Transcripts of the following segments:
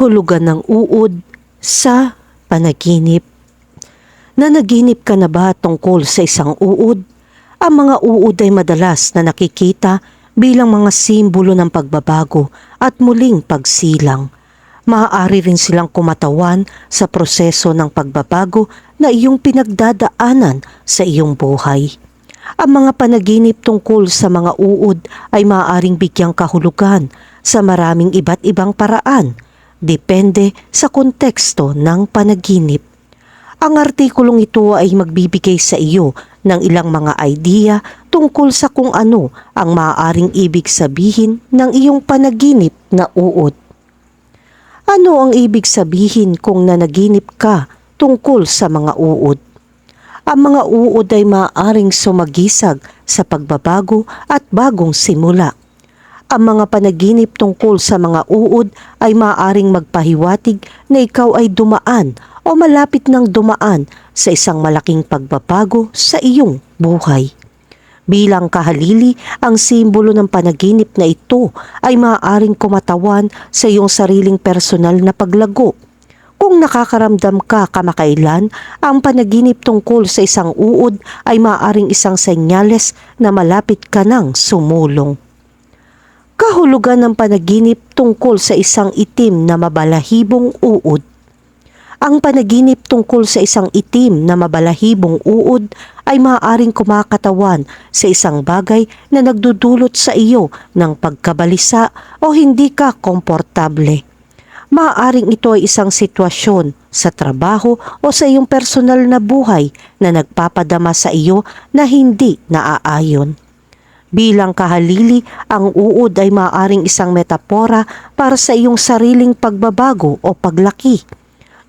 kahulugan ng uod sa panaginip. Nanaginip ka na ba tungkol sa isang uod? Ang mga uod ay madalas na nakikita bilang mga simbolo ng pagbabago at muling pagsilang. Maaari rin silang kumatawan sa proseso ng pagbabago na iyong pinagdadaanan sa iyong buhay. Ang mga panaginip tungkol sa mga uod ay maaaring bigyang kahulugan sa maraming iba't ibang paraan, depende sa konteksto ng panaginip. Ang artikulong ito ay magbibigay sa iyo ng ilang mga idea tungkol sa kung ano ang maaaring ibig sabihin ng iyong panaginip na uod. Ano ang ibig sabihin kung nanaginip ka tungkol sa mga uod? Ang mga uod ay maaaring sumagisag sa pagbabago at bagong simula. Ang mga panaginip tungkol sa mga uod ay maaaring magpahiwatig na ikaw ay dumaan o malapit ng dumaan sa isang malaking pagbabago sa iyong buhay. Bilang kahalili, ang simbolo ng panaginip na ito ay maaaring kumatawan sa iyong sariling personal na paglago. Kung nakakaramdam ka kamakailan, ang panaginip tungkol sa isang uod ay maaaring isang senyales na malapit ka ng sumulong. Kahulugan ng panaginip tungkol sa isang itim na mabalahibong uod. Ang panaginip tungkol sa isang itim na mabalahibong uod ay maaaring kumakatawan sa isang bagay na nagdudulot sa iyo ng pagkabalisa o hindi ka komportable. Maaaring ito ay isang sitwasyon sa trabaho o sa iyong personal na buhay na nagpapadama sa iyo na hindi naaayon. Bilang kahalili, ang uod ay maaaring isang metapora para sa iyong sariling pagbabago o paglaki.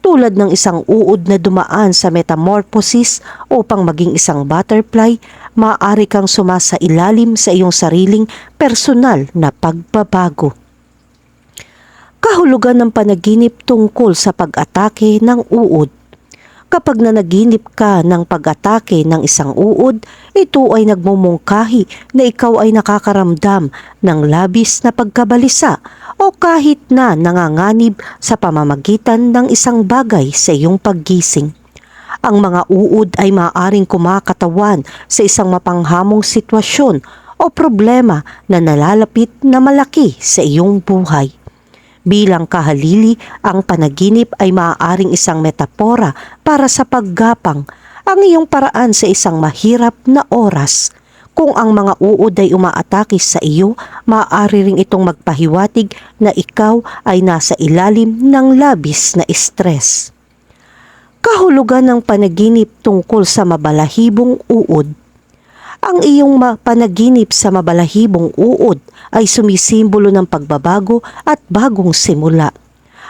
Tulad ng isang uod na dumaan sa metamorphosis upang maging isang butterfly, maaari kang sumasa ilalim sa iyong sariling personal na pagbabago. Kahulugan ng panaginip tungkol sa pag-atake ng uod Kapag nanaginip ka ng pag-atake ng isang uod, ito ay nagmumungkahi na ikaw ay nakakaramdam ng labis na pagkabalisa o kahit na nanganganib sa pamamagitan ng isang bagay sa iyong paggising. Ang mga uod ay maaaring kumakatawan sa isang mapanghamong sitwasyon o problema na nalalapit na malaki sa iyong buhay. Bilang kahalili, ang panaginip ay maaaring isang metapora para sa paggapang, ang iyong paraan sa isang mahirap na oras. Kung ang mga uod ay umaatake sa iyo, maaari ring itong magpahiwatig na ikaw ay nasa ilalim ng labis na stress. Kahulugan ng panaginip tungkol sa mabalahibong uod ang iyong panaginip sa mabalahibong uod ay sumisimbolo ng pagbabago at bagong simula.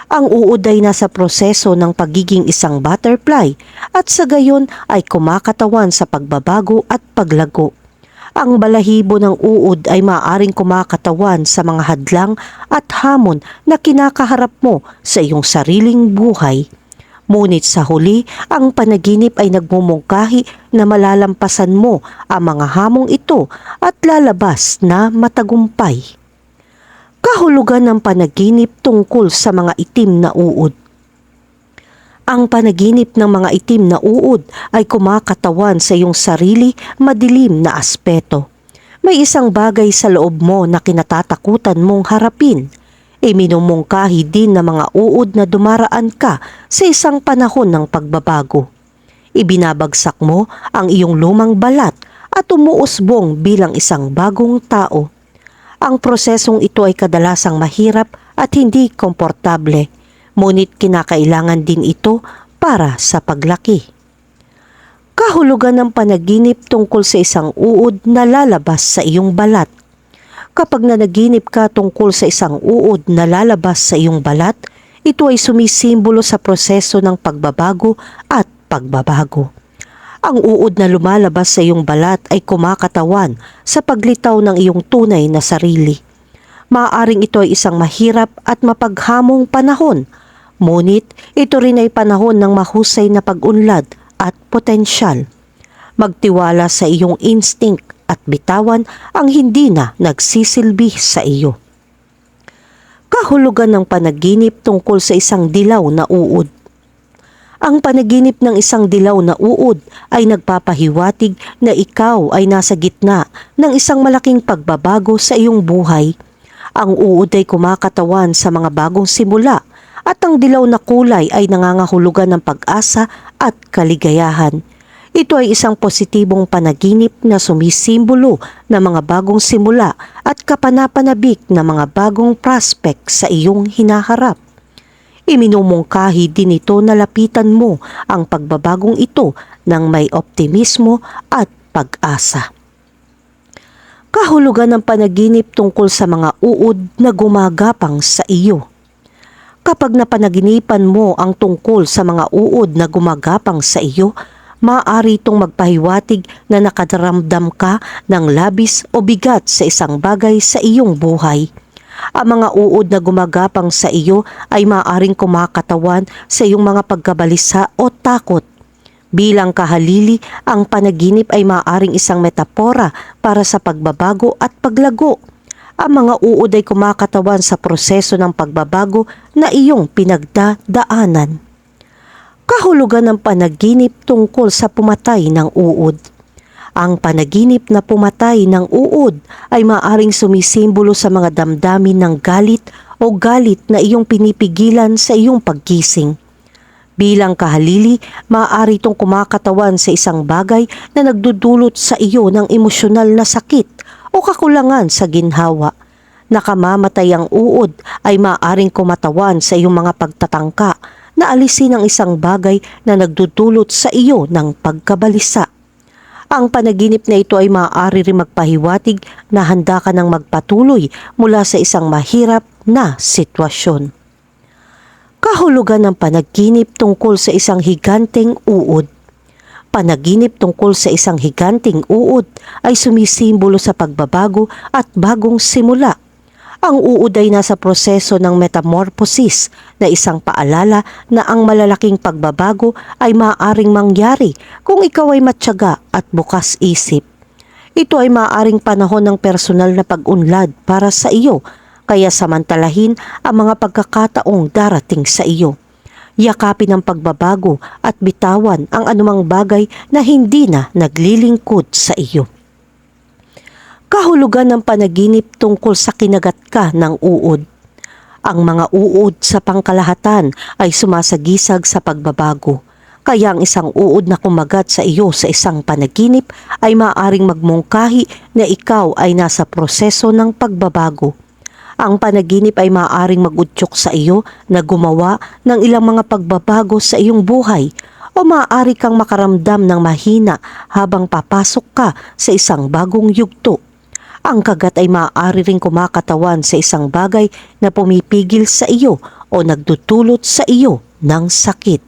Ang uod ay nasa proseso ng pagiging isang butterfly at sa gayon ay kumakatawan sa pagbabago at paglago. Ang balahibo ng uod ay maaring kumakatawan sa mga hadlang at hamon na kinakaharap mo sa iyong sariling buhay. Ngunit sa huli, ang panaginip ay nagmumungkahi na malalampasan mo ang mga hamong ito at lalabas na matagumpay. Kahulugan ng panaginip tungkol sa mga itim na uod. Ang panaginip ng mga itim na uod ay kumakatawan sa iyong sarili madilim na aspeto. May isang bagay sa loob mo na kinatatakutan mong harapin – Iminumungkahi din ng mga uod na dumaraan ka sa isang panahon ng pagbabago. Ibinabagsak mo ang iyong lumang balat at umuusbong bilang isang bagong tao. Ang prosesong ito ay kadalasang mahirap at hindi komportable, ngunit kinakailangan din ito para sa paglaki. Kahulugan ng panaginip tungkol sa isang uod na lalabas sa iyong balat Kapag nanaginip ka tungkol sa isang uod na lalabas sa iyong balat, ito ay sumisimbolo sa proseso ng pagbabago at pagbabago. Ang uod na lumalabas sa iyong balat ay kumakatawan sa paglitaw ng iyong tunay na sarili. Maaring ito ay isang mahirap at mapaghamong panahon, ngunit ito rin ay panahon ng mahusay na pag-unlad at potensyal. Magtiwala sa iyong instinct at bitawan ang hindi na nagsisilbi sa iyo. Kahulugan ng panaginip tungkol sa isang dilaw na uod. Ang panaginip ng isang dilaw na uod ay nagpapahiwatig na ikaw ay nasa gitna ng isang malaking pagbabago sa iyong buhay. Ang uod ay kumakatawan sa mga bagong simula at ang dilaw na kulay ay nangangahulugan ng pag-asa at kaligayahan. Ito ay isang positibong panaginip na sumisimbolo ng mga bagong simula at kapanapanabik na mga bagong prospect sa iyong hinaharap. Iminumungkahi din ito na lapitan mo ang pagbabagong ito ng may optimismo at pag-asa. Kahulugan ng panaginip tungkol sa mga uod na gumagapang sa iyo. Kapag napanaginipan mo ang tungkol sa mga uod na gumagapang sa iyo, maaari itong magpahiwatig na nakadaramdam ka ng labis o bigat sa isang bagay sa iyong buhay. Ang mga uod na gumagapang sa iyo ay maaaring kumakatawan sa iyong mga pagkabalisa o takot. Bilang kahalili, ang panaginip ay maaaring isang metapora para sa pagbabago at paglago. Ang mga uod ay kumakatawan sa proseso ng pagbabago na iyong pinagdadaanan. Kahulugan ng panaginip tungkol sa pumatay ng uod. Ang panaginip na pumatay ng uod ay maaring sumisimbolo sa mga damdamin ng galit o galit na iyong pinipigilan sa iyong pagkising. Bilang kahalili, maaari itong kumakatawan sa isang bagay na nagdudulot sa iyo ng emosyonal na sakit o kakulangan sa ginhawa. Nakamamatay ang uod ay maaaring kumatawan sa iyong mga pagtatangka na alisin ang isang bagay na nagdudulot sa iyo ng pagkabalisa. Ang panaginip na ito ay maaari rin magpahiwatig na handa ka ng magpatuloy mula sa isang mahirap na sitwasyon. Kahulugan ng panaginip tungkol sa isang higanteng uod. Panaginip tungkol sa isang higanting uod ay sumisimbolo sa pagbabago at bagong simula. Ang uod ay nasa proseso ng metamorphosis na isang paalala na ang malalaking pagbabago ay maaaring mangyari kung ikaw ay matyaga at bukas isip. Ito ay maaaring panahon ng personal na pag-unlad para sa iyo kaya samantalahin ang mga pagkakataong darating sa iyo. Yakapin ang pagbabago at bitawan ang anumang bagay na hindi na naglilingkod sa iyo. Kahulugan ng panaginip tungkol sa kinagat ka ng uod. Ang mga uod sa pangkalahatan ay sumasagisag sa pagbabago. Kaya ang isang uod na kumagat sa iyo sa isang panaginip ay maaaring magmungkahi na ikaw ay nasa proseso ng pagbabago. Ang panaginip ay maaaring magutyok sa iyo na gumawa ng ilang mga pagbabago sa iyong buhay o maaari kang makaramdam ng mahina habang papasok ka sa isang bagong yugto. Ang kagat ay maaari ring kumakatawan sa isang bagay na pumipigil sa iyo o nagdutulot sa iyo ng sakit.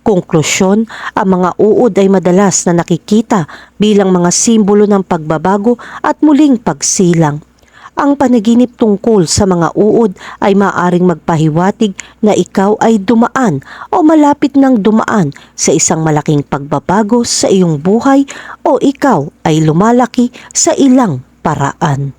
Konklusyon, ang mga uod ay madalas na nakikita bilang mga simbolo ng pagbabago at muling pagsilang. Ang panaginip tungkol sa mga uod ay maaring magpahiwatig na ikaw ay dumaan o malapit ng dumaan sa isang malaking pagbabago sa iyong buhay o ikaw ay lumalaki sa ilang paraan.